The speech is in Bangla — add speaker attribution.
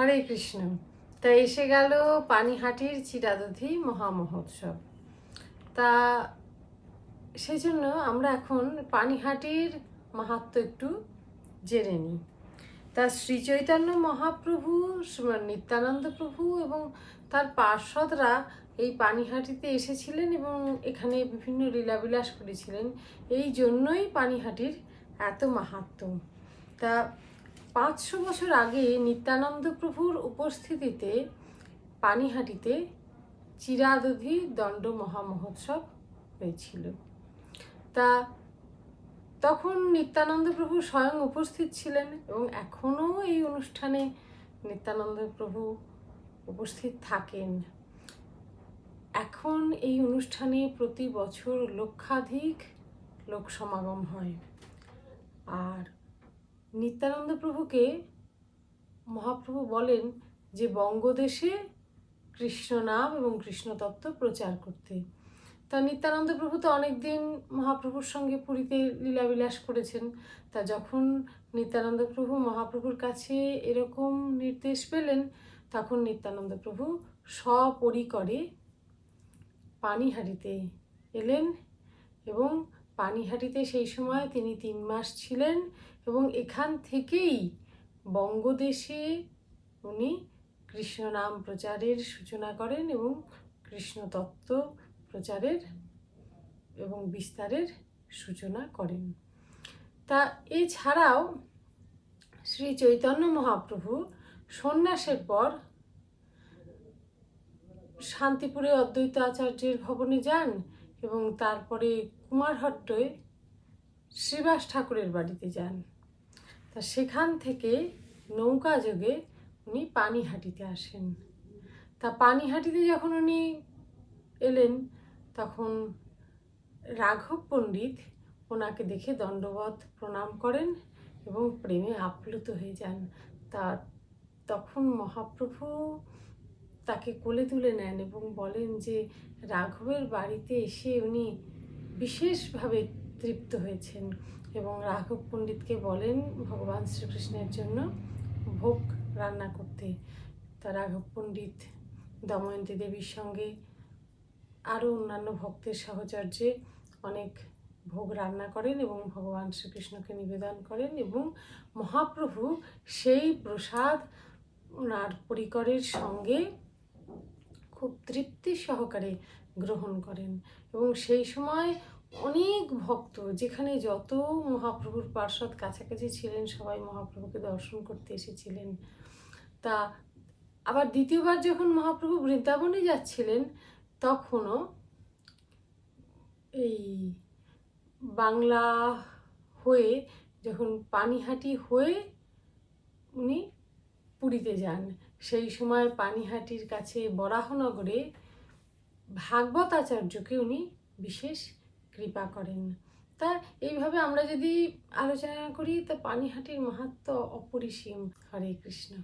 Speaker 1: হরে কৃষ্ণ। তা এসে গেল পানিহাটির চিরাদধি মহামহোৎসব। তা সেই জন্য আমরা এখন পানিহাটির মাহাত্ম একটু জেনে নিই। তা শ্রী চৈতন্য মহাপ্রভু নিত্যানন্দ প্রভু এবং তার পার্ষদরা এই পানিহাটিতে এসেছিলেন এবং এখানে বিভিন্ন লীলাবিলাস করেছিলেন। এই জন্যই পানিহাটির এত মাহাত্ম। তা পাঁচশো বছর আগে নিত্যানন্দ প্রভুর উপস্থিতিতে পানিহাটিতে চিরাদধি দণ্ড মহামহোৎসব হয়েছিল। তা তখন নিত্যানন্দ প্রভু স্বয়ং উপস্থিত ছিলেন এবং এখনও এই অনুষ্ঠানে নিত্যানন্দ প্রভু উপস্থিত থাকেন। এখন এই অনুষ্ঠানে প্রতি বছর লক্ষাধিক লোক সমাগম হয়। আর নিত্যানন্দ প্রভুকে মহাপ্রভু বলেন যে বঙ্গদেশে কৃষ্ণ নাম এবং কৃষ্ণ তত্ত্ব প্রচার করতে। তা নিত্যানন্দ প্রভু তো অনেকদিন মহাপ্রভুর সঙ্গে পুরীতে লীলাবিলাস করেছেন। তা যখন নিত্যানন্দ প্রভু মহাপ্রভুর কাছে এরকম নির্দেশ পেলেন, তখন নিত্যানন্দ প্রভু সপরিকরে পানিহাটিতে এলেন এবং পানিহাটিতে সেই সময় তিনি তিন মাস ছিলেন এবং এখান থেকেই বঙ্গদেশে উনি কৃষ্ণ নাম প্রচারের সূচনা করেন এবং কৃষ্ণ তত্ত্ব প্রচারের এবং বিস্তারের সূচনা করেন। তা এছাড়াও শ্রী চৈতন্য মহাপ্রভু সন্ন্যাসের পর শান্তিপুরে অদ্বৈত আচার্যের ভবনে যান এবং তারপরে কুমারহট্টয় শ্রীবাস ঠাকুরের বাড়িতে যান। তা সেখান থেকে নৌকা যোগে উনি পানিহাটিতে আসেন। তা পানিহাটিতে যখন উনি এলেন, তখন রাঘব পণ্ডিত ওনাকে দেখে দণ্ডবত প্রণাম করেন এবং প্রেমে আপ্লুত হয়ে যান। তা তখন মহাপ্রভু তাকে কোলে তুলে নেন এবং বলেন যে, রাঘবের বাড়িতে এসে উনি বিশেষভাবে তৃপ্ত হয়েছেন এবং রাঘব পণ্ডিতকে বলেন ভগবান শ্রীকৃষ্ণের জন্য ভোগ রান্না করতে। তা রাঘব পণ্ডিত দময়ন্তী দেবীর সঙ্গে আরও অন্যান্য ভক্তের সাহচর্যে অনেক ভোগ রান্না করেন এবং ভগবান শ্রীকৃষ্ণকে নিবেদন করেন এবং মহাপ্রভু সেই প্রসাদ ওনার পরিকরের সঙ্গে খুব তৃপ্তি সহকারে গ্রহণ করেন। এবং সেই সময় অনেক ভক্ত, যেখানে যত মহাপ্রভুর পার্শ্বদ কাছাকাছি ছিলেন, সবাই মহাপ্রভুকে দর্শন করতে এসেছিলেন। তা আবার দ্বিতীয়বার যখন মহাপ্রভু বৃন্দাবনে যাচ্ছিলেন, তখনও এই বাংলা হয়ে, যখন পানিহাটি হয়ে উনি পুরীতে যান। সেই সময় পানিহাটির কাছে বরাহনগরে ভাগবত আচার্যকে উনি বিশেষ কৃপা করেন। তা এইভাবে আমরা যদি আলোচনা করি, তা পানিহাটির মাহাত্ম অপরিসীম। হরে কৃষ্ণ।